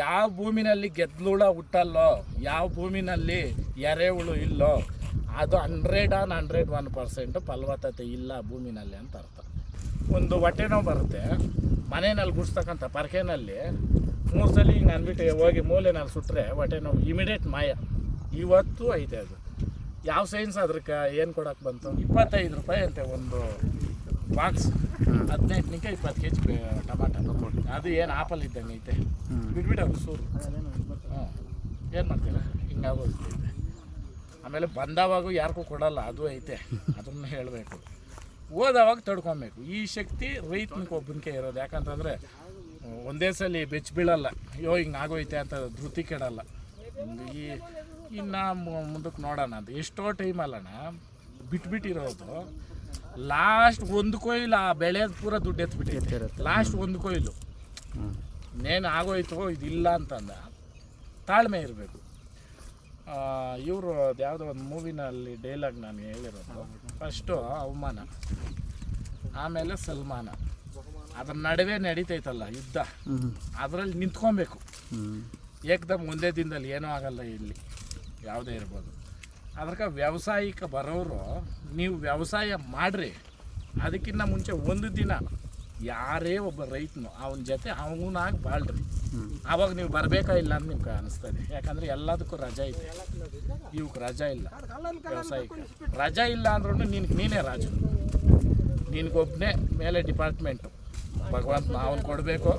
ಯಾವ ಭೂಮಿನಲ್ಲಿ ಗೆದ್ಲುಳ ಹುಟ್ಟಲ್ಲೋ ಯಾವ ಭೂಮಿನಲ್ಲಿ ಎರೆಹುಳು ಇಲ್ಲೋ ಅದು hundred on hundred one percent ಫಲವತ್ತತೆ ಇಲ್ಲ ಭೂಮಿನಲ್ಲಿ ಅಂತ ಅರ್ಥ. ಒಂದು ಹೊಟ್ಟೆ ನೋವು ಬರುತ್ತೆ ಮನೆಯಲ್ಲಿ ಗುಡಿಸ್ತಕ್ಕಂಥ ಪರ್ಕೆನಲ್ಲಿ ಮೂರು ಸಲ ಹಿಂಗೆ ಅಂದ್ಬಿಟ್ಟು ಹೋಗಿ ಮೂಲೆನಲ್ಲಿ ಸುಟ್ಟರೆ ಹೊಟ್ಟೆ ನೋವು ಇಮಿಡಿಯೇಟ್ ಮಾಯ. ಇವತ್ತು ಐತೆ ಅದು. ಯಾವ ಸೈನ್ಸ್ ಅದ್ರಕ್ಕೆ ಏನು ಕೊಡೋಕೆ ಬಂತು? ಇಪ್ಪತ್ತೈದು ರೂಪಾಯಿ ಅಂತೆ ಒಂದು ಬಾಕ್ಸ್ ಹದಿನೆಂಟನಿಗೆ ನಿಂಗೆ ಇಪ್ಪತ್ತು ಕೆ ಜಿ ಟಮಾಟ ಅದು ಏನು ಆಪಲ್ ಇದ್ದಂಗೆ ಐತೆ ಬಿಟ್ಬಿಟ್ಟು ಸೂರು. ಹಾಂ. ಏನು ಮಾಡ್ತೀರಾ? ಹಿಂಗಾಗೋದು ಇದೆ ಆಮೇಲೆ ಬಂದವಾಗೂ ಯಾರಿಗೂ ಕೊಡಲ್ಲ ಅದು ಐತೆ. ಅದನ್ನು ಹೇಳಬೇಕು. ಓದವಾಗ ತಡ್ಕೊಬೇಕು. ಈ ಶಕ್ತಿ ರೈತನಿಗೆ ಒಬ್ಬನಿಗೆ ಇರೋದು. ಯಾಕಂತಂದರೆ ಒಂದೇ ಸಲ ಬೆಚ್ಚ ಬೀಳಲ್ಲ. ಅಯ್ಯೋ ಹಿಂಗೆ ಆಗೋಯ್ತೆ ಅಂತ ಧೃತಿ ಕೆಡಲ್ಲ. ಈ ಇನ್ನು ಮುಂದಕ್ಕೆ ನೋಡೋಣ ಅದು ಎಷ್ಟೋ ಟೈಮ್ ಅಲ್ಲಣ್ಣ ಬಿಟ್ಬಿಟ್ಟಿರೋದು. ಲಾಸ್ಟ್ ಒಂದು ಕೊಯ್ಲು ಆ ಬೆಳೆ ಪೂರ ದುಡ್ಡು ಎತ್ಬಿಟ್ಟಿರುತ್ತೆ ಲಾಸ್ಟ್ ಒಂದು ಕೊಯ್ಲು. ನೇನು ಆಗೋಯ್ತು ಇದಿಲ್ಲ ಅಂತಂದ. ತಾಳ್ಮೆ ಇರಬೇಕು. ಇವರು ಯಾವುದೋ ಒಂದು ಮೂವಿನಲ್ಲಿ ಡೈಲಾಗ್ ನಾನು ಹೇಳಿರೋದು. ಫಸ್ಟು ಅವಮಾನ, ಆಮೇಲೆ ಸಲ್ಮಾನ. ಅದ್ರ ನಡುವೆ ನಡೀತೈತಲ್ಲ ಯುದ್ಧ. ಅದರಲ್ಲಿ ನಿಂತ್ಕೊಬೇಕು. ಏಕದಮ್ ಒಂದೇ ದಿನದಲ್ಲಿ ಏನೂ ಆಗಲ್ಲ ಇಲ್ಲಿ. ಯಾವುದೇ ಇರ್ಬೋದು. ಅದಕ್ಕೆ ವ್ಯವಸಾಯಕ್ಕೆ ಬರೋರು, ನೀವು ವ್ಯವಸಾಯ ಮಾಡಿರಿ. ಅದಕ್ಕಿಂತ ಮುಂಚೆ ಒಂದು ದಿನ ಯಾರೇ ಒಬ್ಬ ರೈತನು ಅವನ ಜೊತೆ ಅವನಾಗಿ ಬಾಳ್ರಿ. ಆವಾಗ ನೀವು ಬರಬೇಕಾ ಇಲ್ಲ ಅಂತ ನಿಮ್ಗೆ ಅನಿಸ್ತದೆ. ಯಾಕಂದ್ರೆ ಎಲ್ಲದಕ್ಕೂ ರಜಾ ಇದೆ. ಇವಕ್ಕೆ ರಜಾ ಇಲ್ಲ. ವ್ಯವಸಾಯಕ್ಕೆ. ರಜಾ ಇಲ್ಲ ಅಂದ್ರೂ ನಿನಗೆ ನೀನೇ ರಾಜು. ನಿನಗೊಬ್ಬನೇ ಮೇಲೆ ಡಿಪಾರ್ಟ್ಮೆಂಟು. ಭಗವಂತ ಅವನು ಕೊಡಬೇಕು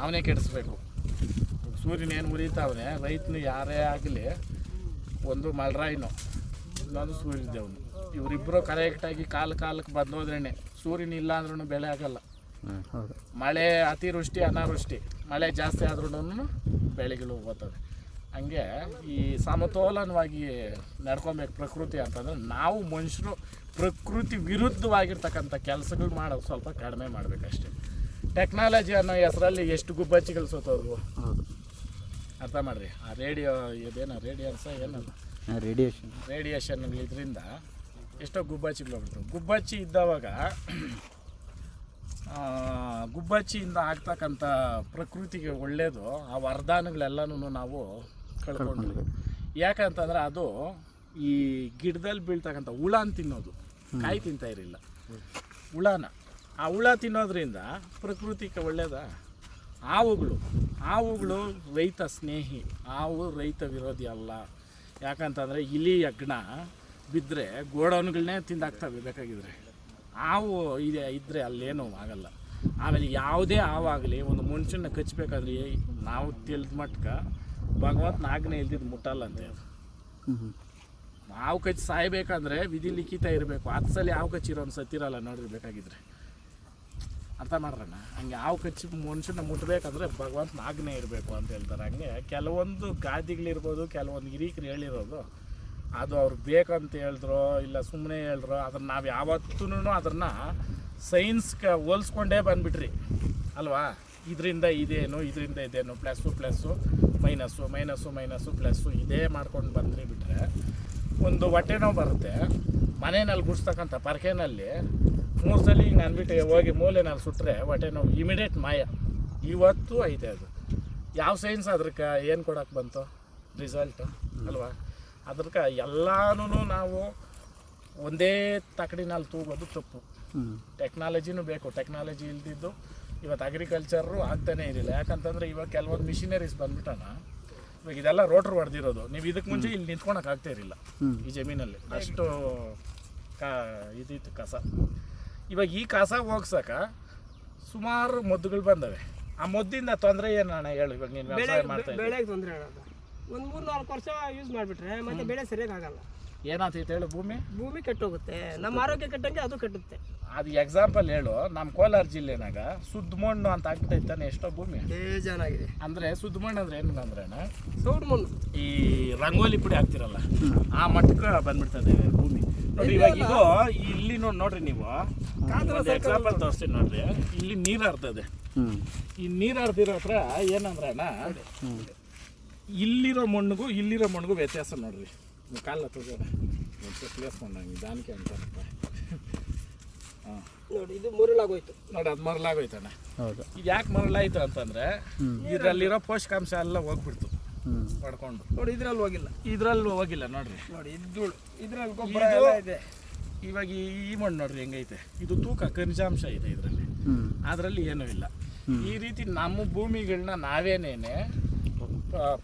ಅವನೇ ಕೆಡಿಸ್ಬೇಕು. ಸೂರ್ಯನೇನು ಉರಿತಾವನೆ ರೈತನು ಯಾರೇ ಆಗಲಿ ಒಂದು ಮಲ್ರಾಯಿನೋ ಇನ್ನೊಂದು ಸೂರ್ಯದೇವನು. ಇವರಿಬ್ಬರು ಕರೆಕ್ಟಾಗಿ ಕಾಲ ಕಾಲಕ್ಕೆ ಬಂದೋದ್ರೇ ಸೂರ್ಯನ ಇಲ್ಲ ಅಂದ್ರೂ ಬೆಳೆ ಆಗಲ್ಲ. ಹೌದು ಮಳೆ ಅತಿವೃಷ್ಟಿ ಅನಾವೃಷ್ಟಿ ಮಳೆ ಜಾಸ್ತಿ ಆದ್ರೂ ಬೆಳೆಗಳು ಹೋಗ್ತವೆ ಹಂಗೆ ಈ ಸಮತೋಲನವಾಗಿ ನಡ್ಕೊಬೇಕು ಪ್ರಕೃತಿ ಅಂತಂದ್ರೆ ನಾವು ಮನುಷ್ಯರು ಪ್ರಕೃತಿ ವಿರುದ್ಧವಾಗಿರ್ತಕ್ಕಂಥ ಕೆಲಸಗಳು ಮಾಡೋದು ಸ್ವಲ್ಪ ಕಡಿಮೆ ಮಾಡಬೇಕಷ್ಟೇ. ಟೆಕ್ನಾಲಜಿ ಅನ್ನೋ ಹೆಸರಲ್ಲಿ ಎಷ್ಟು ಗುಬ್ಬಚ್ಚಿಗಳು ಸೋತೋದ್ವು ಹೌದು. ಅರ್ಥ ಮಾಡ್ರಿ. ಆ ರೇಡಿಯೋ ಇದೇನೋ ರೇಡಿಯನ್ಸ ಏನಲ್ಲ? ರೇಡಿಯೇಷನ್. ರೇಡಿಯೇಷನ್ಗಳಿದ್ರಿಂದ ಎಷ್ಟೋ ಗುಬ್ಬಚ್ಚಿಗಳು ಹೋಗ್ಬಿಡ್ತವೆ ಗುಬ್ಬಚ್ಚಿ ಇದ್ದವಾಗ ಗುಬ್ಬಚ್ಚಿಯಿಂದ ಆಗ್ತಕ್ಕಂಥ ಪ್ರಕೃತಿಗೆ ಒಳ್ಳೆಯದು ಆ ವರದಾನಗಳೆಲ್ಲನೂ ನಾವು ಕಳ್ಕೊಂಡ್ವಿ ಯಾಕಂತಂದ್ರೆ ಅದು ಈ ಗಿಡದಲ್ಲಿ ಬೀಳ್ತಕ್ಕಂಥ ಹುಳನ ತಿನ್ನೋದು. ಕಾಯಿ ತಿಂತಾ ಇರಲಿಲ್ಲ. ಹುಳನ. ಆ ಹುಳ ತಿನ್ನೋದ್ರಿಂದ ಪ್ರಕೃತಿಗೆ ಒಳ್ಳೇದ? ಹಾವುಗಳು. ಹಾವುಗಳು ರೈತ ಸ್ನೇಹಿ. ಹಾವು ರೈತ ವಿರೋಧಿ ಅಲ್ಲ. ಯಾಕಂತಂದರೆ ಇಲಿ ಯಜ್ಞ ಬಿದ್ದರೆ ಗೋಡೌನ್ಗಳನ್ನೇ ತಿಂದಾಕ್ತವೆ ಬೇಕಾಗಿದ್ರೆ. ಹಾವು ಇದೆ ಇದ್ದರೆ ಅಲ್ಲೇನೂ ಆಗಲ್ಲ. ಆಮೇಲೆ ಯಾವುದೇ ಹಾವಾಗಲಿ ಒಂದು ಮನುಷ್ಯನ ಕಚ್ಚಬೇಕಾದ್ರೆ ನಾವು ತಿಳಿದ ಮಟ್ಕ ಭಗವಂತನ ಆಜ್ಞೆ ಇಲ್ದಿದ್ದು ಮುಟ್ಟಲ್ಲ ಅಂತೆ ಅದು. ಹಾವು ಕಚ್ಚಿ ಸಾಯ್ಬೇಕಂದ್ರೆ ವಿಧಿ ಲಿಖಿತ ಇರಬೇಕು. ಹತ್ತು ಸಲ ಹಾವು ಕಚ್ಚಿರೋನು ಸತ್ತಿರಲ್ಲ ನೋಡಿರಿ ಬೇಕಾಗಿದ್ರೆ. ಅರ್ಥ ಮಾಡ್ರಣ್ಣ? ಹಂಗೆ ಹಾವು ಕಚ್ಚಿ ಮನುಷ್ಯನ ಮುಟ್ಟಬೇಕಂದ್ರೆ ಭಗವಂತನ ನಾಗನೇ ಇರಬೇಕು ಅಂತ ಹೇಳ್ತಾರೆ. ಹಂಗೆ ಕೆಲವೊಂದು ಗಾದಿಗಳಿರ್ಬೋದು ಕೆಲವೊಂದು ಹಿರೀಕರು ಹೇಳಿರೋದು ಅದು ಅವ್ರು ಬೇಕಂತ ಹೇಳಿದ್ರೋ ಇಲ್ಲ ಸುಮ್ಮನೆ ಹೇಳಿದ್ರು, ಅದನ್ನು ನಾವು ಯಾವತ್ತೂ ಅದನ್ನು ಸೈನ್ಸ್ಗೆ ಹೋಲಿಸ್ಕೊಂಡೇ ಬಂದ್ಬಿಟ್ರಿ. ಅಲ್ವಾ? ಇದರಿಂದ ಇದೇನು ಇದರಿಂದ ಇದೇನು plus plus minus minus minus plus ಇದೇ ಮಾಡ್ಕೊಂಡು ಬಂದ್ರಿ ಬಿಟ್ಟರೆ ಒಂದು ಹೊಟ್ಟೆ ನೋವು ಬರುತ್ತೆ. ಮನೆಯಲ್ಲಿ ಗುಡಿಸ್ತಕ್ಕಂಥ ಪರ್ಕೆನಲ್ಲಿ ಮೂರು ಸಲ ಹಿಂಗೆ ಅಂದ್ಬಿಟ್ಟು ಹೋಗಿ ಮೂಲೆನಲ್ಲಿ ಸುಟ್ಟರೆ ಹೊಟ್ಟೆ ನೋವು ಇಮಿಡಿಯೇಟ್ ಮಾಯ. ಇವತ್ತು ಐತೆ ಅದು. ಯಾವ ಸೈನ್ಸ್ ಅದ್ರಕ್ಕೆ ಏನು ಕೊಡೋಕ್ಕೆ ಬಂತು? ರಿಸಲ್ಟ್ ಅಲ್ವಾ? ಅದ್ರಕ್ಕೆ ಎಲ್ಲಾನು ನಾವು ಒಂದೇ ತಕಡಿನಲ್ಲಿ ತೂಗೋದು ತಪ್ಪು. ಟೆಕ್ನಾಲಜಿನೂ ಬೇಕು ಟೆಕ್ನಾಲಜಿ ಇಲ್ದಿದ್ದು ಇವತ್ತು ಅಗ್ರಿಕಲ್ಚರು ಆಗ್ತಾನೆ ಇರಲಿಲ್ಲ ಯಾಕಂತಂದರೆ ಇವಾಗ ಕೆಲವೊಂದು ಮಿಷಿನರೀಸ್ ಬಂದ್ಬಿಟ್ಟಣ ಇವಾಗ ಇದೆಲ್ಲ ರೋಟ್ರ್ ಹೊಡೆದಿರೋದು. ನೀವು ಇದಕ್ಕೆ ಮುಂಚೆ ಇಲ್ಲಿ ನಿಂತ್ಕೊಳಕ್ಕೆ ಆಗ್ತಾ ಇರಲಿಲ್ಲ ಈ ಜಮೀನಲ್ಲಿ. ಅಷ್ಟು ಕಾ ಇದಿತ್ತು ಕಸ. ಇವಾಗ ಈ ಕಸ ಹೋಗ್ಸಕ ಸುಮಾರು ಮದ್ದುಗಳು ಬಂದವೆ. ಆ ಮದ್ದಿಂದ ತೊಂದರೆ ಏನು ಅಣ್ಣ ಹೇಳು ಇವಾಗ ನೀನು ವ್ಯವಸಾಯ ಮಾಡ್ತಾ ಒಂದು ಮೂರು ನಾಲ್ಕು ವರ್ಷ ಯೂಸ್ ಮಾಡಿಬಿಟ್ರೆ ಮತ್ತೆ ಬೆಳೆ ಸರಿಯಾಗಿ ಆಗಲ್ಲ. ಏನಾಗ್ತೈತೆ ಹೇಳು ಭೂಮಿ? ಭೂಮಿ ಕೆಟ್ಟೋಗುತ್ತೆ. ನಮ್ಮ ಆರೋಗ್ಯ ಕೆಟ್ಟಂಗೆ ಅದು ಕೆಟ್ಟುತ್ತೆ. ಅದು ಎಕ್ಸಾಂಪಲ್ ಹೇಳು. ನಮ್ಮ ಕೋಲಾರ ಜಿಲ್ಲೆನಾಗ ಸುದ್ದ ಮಣ್ಣು ಅಂತ ಆಗ್ಬಿಟ್ಟೈತಾನೆ ಎಷ್ಟೋ ಭೂಮಿ. ಬೇಜಾನಾಗಿದೆ ಅಂದರೆ ಸುದ್ದ ಮಣ್ಣು ಅಂದ್ರೆ ಏನು ಅಂದ್ರೆ ಸೌಡ್ ಮಣ್ಣು. ಈ ರಂಗೋಲಿ ಪುಡಿ ಹಾಕ್ತಿರಲ್ಲ ಆ ಮಟ್ಟಕ್ಕೆ ಬಂದ್ಬಿಡ್ತದೆ ಭೂಮಿ. ನೋಡಿ ಇವಾಗ ಇದು ಇಲ್ಲಿ ನೋಡಿ ನೋಡ್ರಿ ನೀವು. ಎಕ್ಸಾಂಪಲ್ ತೋರಿಸ್ತೀನಿ ನೋಡ್ರಿ. ಇಲ್ಲಿ ನೀರು ಹರ್ತದೆ ಈ ನೀರು ಹರ್ದಿರೋ ಹತ್ರ ಏನಂದ್ರೆ ಅಣ್ಣ ಇಲ್ಲಿರೋ ಮಣ್ಣಿಗೂ ಇಲ್ಲಿರೋ ಮಣ್ಣಿಗೂ ವ್ಯತ್ಯಾಸ ನೋಡ್ರಿ. ನೀವು ಕಾಲ ತಗೋಣ. ಪ್ಲೇಸ್ ಮಾಡಂಗೆ ದಾನಿಕೆ ಅಂತಾರಪ್ಪ ಹಾಂ. ನೋಡಿ ಇದು ಮರಳಾಗೋಯ್ತು. ನೋಡಿ ಅದು ಮರಳಾಗೋಯ್ತಣ್ಣ ಹೌದು. ಇದು ಯಾಕೆ ಮರಳಾಯ್ತು ಅಂತಂದರೆ ಇದ್ರಲ್ಲಿರೋ ಪೋಷಕಾಂಶ ಎಲ್ಲ ಹೋಗ್ಬಿಡ್ತು. ಪಡ್ಕೊಂಡು. ನೋಡಿ ಇದ್ರಲ್ಲಿ ಹೋಗಿಲ್ಲ. ಇದ್ರಲ್ಲಿ ಹೋಗಿಲ್ಲ ನೋಡ್ರಿ. ನೋಡಿ ಇದು ಇದ್ರಲ್ಲಿ ಗೊಬ್ಬರ ಇದು- ಇದೆ. ಇವಾಗ ಈ ಮಣ್ಣು ನೋಡ್ರಿ ಹೆಂಗೈತೆ. ಇದು ತೂಕ ಖನಿಜಾಂಶ ಇದೆ ಇದರಲ್ಲಿ. ಅದರಲ್ಲಿ ಏನೂ ಇಲ್ಲ. ಈ ರೀತಿ ನಮ್ಮ ಭೂಮಿಗಳನ್ನ ನಾವೇನೇನೆ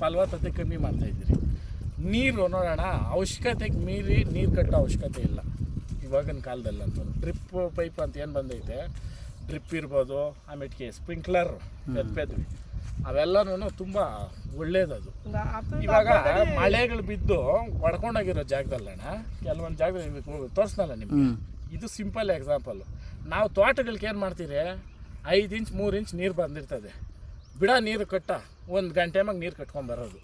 ಫಲವತ್ತತೆ ಕಮ್ಮಿ ಮಾಡ್ತಾ ಇದ್ದೀರಿ. ನೀರು ನೋಡೋಣ ಅವಶ್ಯಕತೆಗೆ ಮೀರಿ ನೀರು ಕಟ್ಟೋ ಅವಶ್ಯಕತೆ ಇಲ್ಲ. ಇವಾಗಿನ ಕಾಲದಲ್ಲಿ ಅಂತ ಡ್ರಿಪ್ ಪೈಪ್ ಅಂತ ಏನು ಬಂದೈತೆ? ಡ್ರಿಪ್ ಇರ್ಬೋದು ಆಮೇಲೆ ಸ್ಪ್ರಿಂಕ್ಲರ್ ಎತ್ಪೆದ್ವಿ ಅವೆಲ್ಲನೂ ತುಂಬ ಒಳ್ಳೇದದು. ಇವಾಗ ಮಳೆಗಳು ಬಿದ್ದು ಒಡ್ಕೊಂಡೋಗಿರೋ ಜಾಗದಲ್ಲಣ್ಣ ಕೆಲವೊಂದು ಜಾಗದಲ್ಲಿ ತೋರಿಸ್ನಲ್ಲ ನಿಮಗೆ? ಇದು ಸಿಂಪಲ್ ಎಕ್ಸಾಂಪಲ್. ನಾವು ತೋಟಗಳಿಗೆ ಏನು ಮಾಡ್ತೀರಿ? ಐದು ಇಂಚ್ ಮೂರು ಇಂಚ್ ನೀರು ಬಂದಿರ್ತದೆ. ಬಿಡ ನೀರು ಕಟ್ಟ. ಒಂದು ಗಂಟೆ ಮ್ಯಾಗ ನೀರು ಕಟ್ಕೊಂಬರೋದು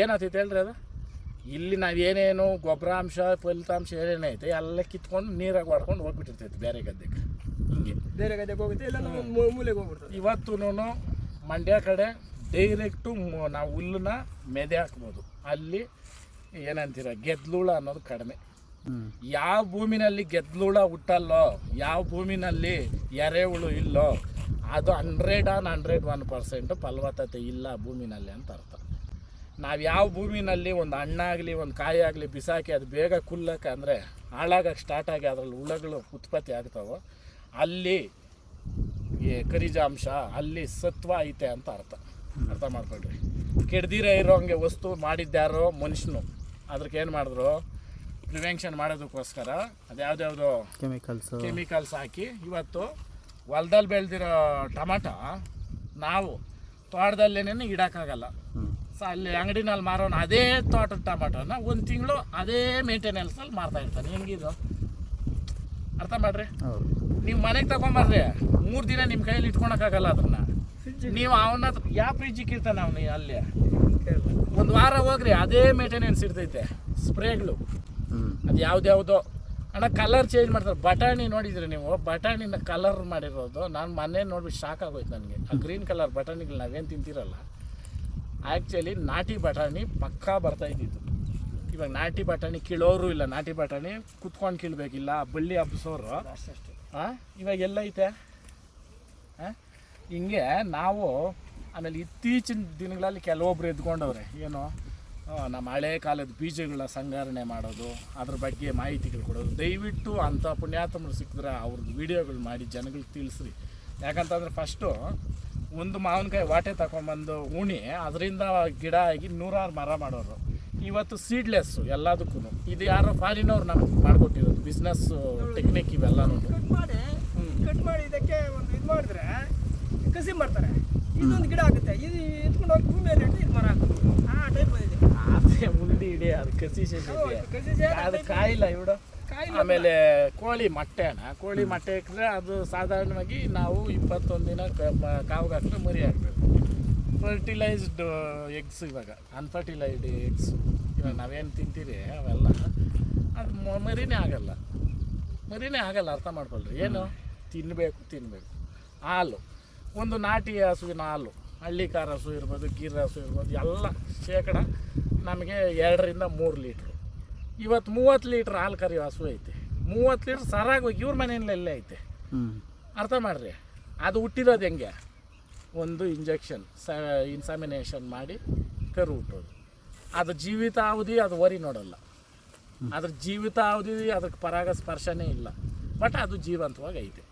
ಏನಾಗ್ತೈತೆ ಹೇಳ್ರಿ ಅದು? ಇಲ್ಲಿ ನಾವು ಏನೇನು ಗೊಬ್ಬರಾಂಶ ಫಲಿತಾಂಶ ಏನೇನೈತೆ ಎಲ್ಲ ಕಿತ್ಕೊಂಡು ನೀರಾಗಿ ಹೊಡ್ಕೊಂಡು ಹೋಗ್ಬಿಟ್ಟಿರ್ತೈತೆ ಬೇರೆ ಗದ್ದೆಗೆ. ಹಿಂಗೆ. ಬೇರೆ ಗದ್ದೆಗೆ ಹೋಗುತ್ತೆ ಇಲ್ಲ ಮೂಲೆಗೆ ಹೋಗ್ಬಿಡ್ತದೆ? ಇವತ್ತು ಮಂಡ್ಯ ಕಡೆ ಡೈರೆಕ್ಟು ನಾವು ಹುಲ್ಲನ್ನ ಮೆದೆ ಹಾಕ್ಬೋದು. ಅಲ್ಲಿ ಏನಂತೀರ ಗೆದ್ಲುಳ ಅನ್ನೋದು ಕಡಿಮೆ. ಯಾವ ಭೂಮಿನಲ್ಲಿ ಗೆದ್ಲುಳ ಹುಟ್ಟಲ್ಲೋ ಯಾವ ಭೂಮಿನಲ್ಲಿ ಎರೆಹುಳು ಇಲ್ಲೋ ಅದು hundred on hundred one percent ಫಲವತ್ತತೆ ಇಲ್ಲ ಭೂಮಿನಲ್ಲಿ ಅಂತ ಅರ್ಥ. ನಾವು ಯಾವ ಭೂಮಿನಲ್ಲಿ ಒಂದು ಹಣ್ಣಾಗಲಿ ಒಂದು ಕಾಯಿ ಆಗಲಿ ಬಿಸಾಕಿ ಅದು ಬೇಗ ಕುಲ್ಲಕ್ಕೆ ಅಂದರೆ ಹಾಳಾಗಕ್ಕೆ ಸ್ಟಾರ್ಟ್ ಆಗಿ ಅದರಲ್ಲಿ ಹುಳಗಳು ಉತ್ಪತ್ತಿ ಆಗ್ತಾವೋ ಅಲ್ಲಿ ಈ ಖನಿಜಾಂಶ ಅಲ್ಲಿ ಸತ್ವ ಐತೆ ಅಂತ ಅರ್ಥ. ಅರ್ಥ ಮಾಡ್ಕೊಳ್ರಿ. ಕೆಡ್ದಿರ ಇರೋಂಗೆ ವಸ್ತು ಮಾಡಿದ್ಯಾರೋ ಮನುಷ್ಯನು. ಅದಕ್ಕೆ ಏನು ಮಾಡಿದ್ರು? ಪ್ರಿವೆನ್ಷನ್ ಮಾಡೋದಕ್ಕೋಸ್ಕರ ಅದ್ಯಾವ್ದ್ಯಾವುದೋ ಕೆಮಿಕಲ್ಸ್ ಕೆಮಿಕಲ್ಸ್ ಹಾಕಿ ಇವತ್ತು ಹೊಲ್ದಲ್ಲಿ ಬೆಳೆದಿರೋ ಟಮಾಟ ನಾವು ತೋಟದಲ್ಲೇನೆ ಇಡೋಕ್ಕಾಗಲ್ಲ. ಸೊ ಅಲ್ಲಿ ಅಂಗಡಿನಲ್ಲಿ ಮಾರೋನು ಅದೇ ತೋಟದ ಟಮಾಟೋನ ಒಂದು ತಿಂಗಳು ಅದೇ ಮೇಂಟೆನೆನ್ಸಲ್ಲಿ ಮಾರ್ತಾ ಇರ್ತಾನೆ. ಹೆಂಗಿದು? ಅರ್ಥ ಮಾಡ್ರಿ? ನೀವು ಮನೆಗೆ ತಗೊಂಬರ್ರಿ. ಮೂರು ದಿನ ನಿಮ್ಮ ಕೈಯಲ್ಲಿ ಇಟ್ಕೊಳಕ್ಕಾಗಲ್ಲ ಅದನ್ನ ನೀವು ಅವನ ಯಾವ ಫ್ರಿಜ್ಜಿಗೆ ಇರ್ತಾನೆ ಅವನು ಅಲ್ಲಿ? ಒಂದು ವಾರ ಹೋಗ್ರಿ ಅದೇ ಮೇಂಟೆನೆನ್ಸ್ ಇರ್ತೈತೆ. ಸ್ಪ್ರೇಗಳು. ಅದು ಅದು ಯಾವ್ದ್ಯಾವುದೋ. ಅಣ್ಣ ಕಲರ್ ಚೇಂಜ್ ಮಾಡ್ತಾರೆ. ಬಟಾಣಿ ನೋಡಿದ್ರಿ ನೀವು? ಬಟಾಣಿನ ಕಲರ್ ಮಾಡಿರೋದು, ನಾನು ಮೊನ್ನೆ ನೋಡ್ಬಿಟ್ಟು ಶಾಕ್ ಆಗೋಯ್ತು ನನಗೆ. ಆ ಗ್ರೀನ್ ಕಲರ್ ಬಟಾಣಿಗಳು ನಾವೇನು ತಿಂತೀರಲ್ಲ? ಆ್ಯಕ್ಚುಲಿ ನಾಟಿ ಬಟಾಣಿ ಪಕ್ಕಾ ಬರ್ತಾ ಇದ್ದಿತ್ತು ಇವಾಗ ನಾಟಿ ಬಟಾಣಿ ಕೀಳೋರು ಇಲ್ಲ. ನಾಟಿ ಬಟಾಣಿ ಕುತ್ಕೊಂಡು ಕೀಳ್ಬೇಕಿಲ್ಲ. ಬಳ್ಳಿ ಹಬ್ಬಿಸೋರು ಹಾಂ ಇವಾಗ ಎಲ್ಲೈತೆ ಹಾಂ ಹಿಂಗೆ ನಾವು ಆಮೇಲೆ ಇತ್ತೀಚಿನ ದಿನಗಳಲ್ಲಿ ಕೆಲವೊಬ್ರು ಎದ್ಕೊಂಡವ್ರೆ. ಏನು? ನಮ್ಮ ಹಳೆ ಕಾಲದ ಬೀಜಗಳ ಸಂಗ್ರಹಣೆ ಮಾಡೋದು ಅದ್ರ ಬಗ್ಗೆ ಮಾಹಿತಿಗಳು ಕೊಡೋದು. ದಯವಿಟ್ಟು ಅಂಥ ಪುಣ್ಯಾತ್ಮರು ಸಿಕ್ಕಿದ್ರೆ ಅವ್ರದ್ದು ವಿಡಿಯೋಗಳು ಮಾಡಿ ಜನಗಳಿಗೆ ತಿಳಿಸ್ರಿ. ಯಾಕಂತಂದ್ರೆ ಫಸ್ಟು ಒಂದು ಮಾವಿನಕಾಯಿ ವಾಟೆ ತಗೊಂಬಂದು ಉಣಿ ಅದರಿಂದ ಗಿಡ ಆಗಿ ನೂರಾರು ಮರ ಮಾಡೋರು. ಇವತ್ತು ಸೀಡ್ಲೆಸ್ಸು ಎಲ್ಲದಕ್ಕೂ ಇದು ಯಾರೋ ಫಾರಿನವ್ರು ನಮ್ಗೆ ಮಾಡಿಕೊಟ್ಟಿರೋದು ಬಿಸ್ನೆಸ್ ಟೆಕ್ನಿಕ್ ಇವೆಲ್ಲನೂ. ಕಟ್ ಮಾಡಿ ಕಟ್ ಮಾಡಿ ಇದಕ್ಕೆ ಒಂದು ಇದು ಮಾಡಿದ್ರೆ ಕಸಿ ಮಾಡ್ತಾರೆ. ಇದೊಂದು ಗಿಡ ಆಗುತ್ತೆ. ಇದು ಎತ್ಕೊಂಡು ಹೋಗಿ ಭೂಮಿಯಲ್ಲಿ ಇಟ್ಟು ಇದು ಮರ ಹಾಕೋದು ಉಂಡಿ ಇಡಿ ಅದು ಕಸಿ ಅದು ಕಾಯಿಲ್ಲ ಇವಡು ಆಮೇಲೆ ಕೋಳಿ ಮೊಟ್ಟೆ ಅಣ್ಣ. ಕೋಳಿ ಮೊಟ್ಟೆ ಇಟ್ಟರೆ ಅದು ಸಾಧಾರಣವಾಗಿ ನಾವು ಇಪ್ಪತ್ತೊಂದು ದಿನ ಕಾವ್ಗೆ ಹಾಕಿದ್ರೆ ಮರಿ ಹಾಕ್ಬೇಕು. ಫರ್ಟಿಲೈಸ್ಡ್ ಎಗ್ಸ್ ಇವಾಗ. ಅನ್ಫರ್ಟಿಲೈಸ್ಡ್ ಎಗ್ಸ್ ಇವಾಗ ನಾವೇನು ತಿಂತೀರಿ ಅವೆಲ್ಲ? ಅದು ಮರಿನೇ ಆಗಲ್ಲ. ಮರಿನೇ ಆಗಲ್ಲ ಅರ್ಥ ಮಾಡ್ಕೊಳ್ರಿ. ಏನು? ತಿನ್ನಬೇಕು ತಿನ್ನಬೇಕು ಹಾಲು. ಒಂದು ನಾಟಿ ಹಸುವಿನ ಹಾಲು. ಹಳ್ಳಿಕಾರ ಹಸು ಇರ್ಬೋದು ಗೀರ್ ಹಸು ಇರ್ಬೋದು ಎಲ್ಲ ಶೇಕಡ ನಮಗೆ ಎರಡರಿಂದ ಮೂರು ಲೀಟ್ರು. ಇವತ್ತು ಮೂವತ್ತು ಲೀಟ್ರ್ ಹಾಲು ಕರೆಯೋ ಹಸು ಐತೆ. ಮೂವತ್ತು ಲೀಟ್ರ್ ಸರಾಗಿ ಹೋಗಿ ಇವ್ರ ಮನೆಯಲ್ಲೇ ಐತೆ? ಅರ್ಥ ಮಾಡ್ರಿ. ಅದು ಹುಟ್ಟಿರೋದು ಹೆಂಗೆ? ಒಂದು ಇಂಜೆಕ್ಷನ್ ಸ ಇನ್ಸಾಮಿನೇಷನ್ ಮಾಡಿ ಕರು ಹುಟ್ಟೋದು. ಅದು ಜೀವಿತಾವಧಿ ಅದು ವರಿ ನೋಡಲ್ಲ. ಅದ್ರ ಜೀವಿತಾವಧಿ ಅದಕ್ಕೆ ಪರಾಗ ಸ್ಪರ್ಶನೇ ಇಲ್ಲ. ಬಟ್ ಅದು ಜೀವಂತವಾಗಿ ಐತೆ.